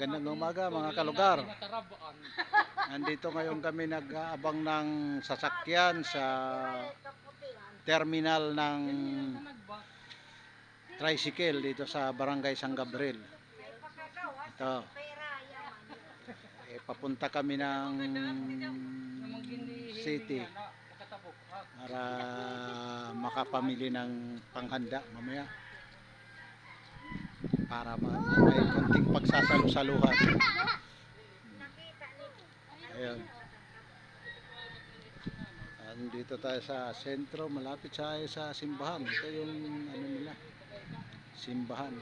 Magandang umaga mga kalugar. Nandito ngayon kami nag-aabang ng sasakyan sa terminal ng tricycle dito sa Barangay San Gabriel. Ito. Eh, papunta kami ng city para makapamili ng panghanda mamaya para ma- may konting pagsasalu-saluhan. Ayun. Andito tayo sa sentro, malapit sa sa simbahan. Ito yung ano nila, simbahan.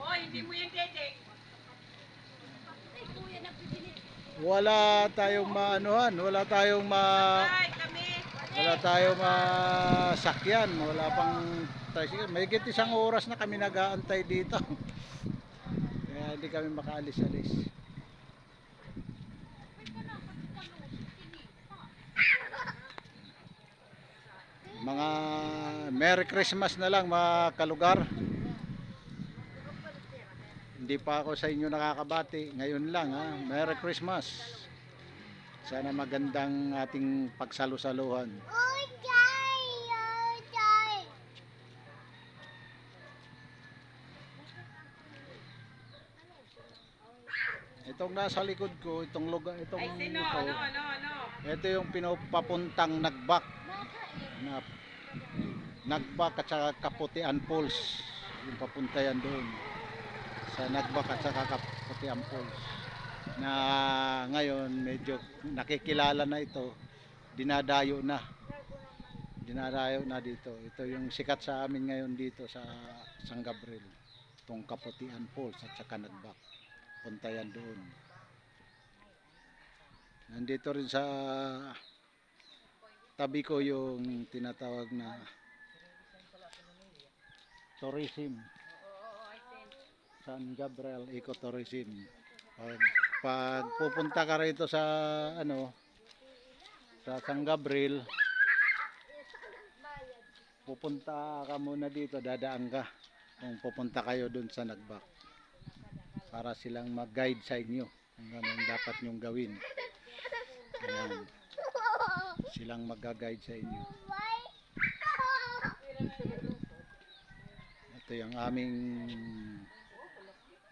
Hoy, hindi mo yan, Dede. Wala tayong maanuhan, wala tayong ma wala tayong masakyan, wala pang tricycle. May isang oras na kami nag-aantay dito. Kaya hindi kami makaalis-alis. Mga Merry Christmas na lang mga kalugar. Hindi pa ako sa inyo nakakabati. Ngayon lang ha. Merry Christmas. Sana magandang ating pagsalusaluhan. Itong nasa likod ko, itong lugar, itong Ay, sino? ito, Ano, ano, ano? ito yung pinupapuntang nagbak. Na nagbak at saka kaputian falls. Yung papunta yan doon. Sa nagbak at saka kaputian falls. Na ngayon medyo nakikilala na ito. Dinadayo na. Dinadayo na dito. Ito yung sikat sa amin ngayon dito sa San Gabriel. Itong kaputian falls at saka nagbak punta yan doon. Nandito rin sa tabi ko yung tinatawag na tourism. San Gabriel Ecotourism. Pag, pag pupunta ka rito sa ano sa San Gabriel pupunta ka muna dito dadaan ka kung pupunta kayo dun sa Nagbak para silang mag-guide sa inyo kung anong dapat nyong gawin. Ayan. silang mag-guide sa inyo. Ito yung aming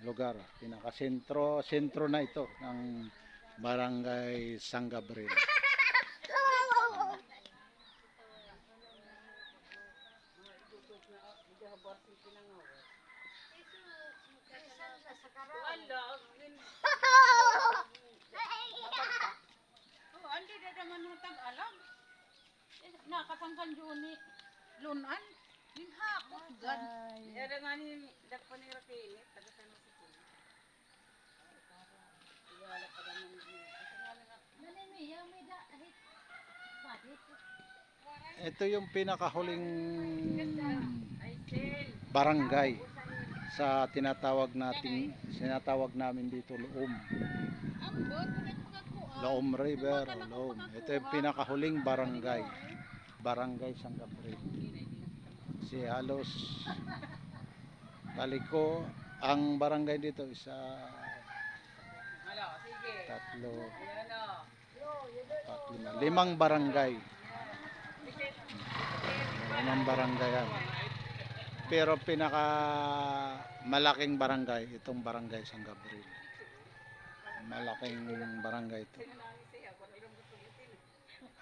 lugar pinaka sentro na ito ng barangay San Gabriel Wala. Oh, andi na naman mo tag-alam. Eh, Nakatangkan Juni. Lunan. Din hakot gan. Era nga ni dakpa ni Rakini, taga San Jose. Wala pa naman niya. ito yung pinakahuling barangay sa tinatawag nating sinatawag namin dito Loom. Loom River Loom. Ito yung pinakahuling barangay. Barangay San Gabriel si halos taliko. Ang barangay dito isa sige. tatlo. Ayan o. apat, lima, limang barangay. Limang barangay yan pero pinaka malaking barangay itong barangay San Gabriel malaking barangay ito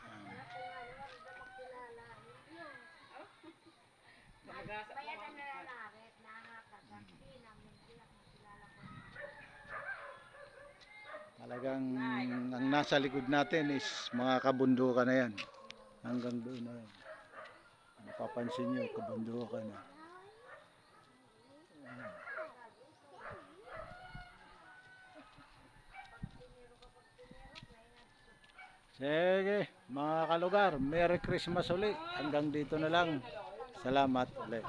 Ah. Talagang ang nasa likod natin is mga kabundukan na yan. Hanggang doon na yan. Mapapansin nyo, kabundukan na. Sige, mga kalugar, Merry Christmas ulit. Hanggang dito na lang. Salamat ulit.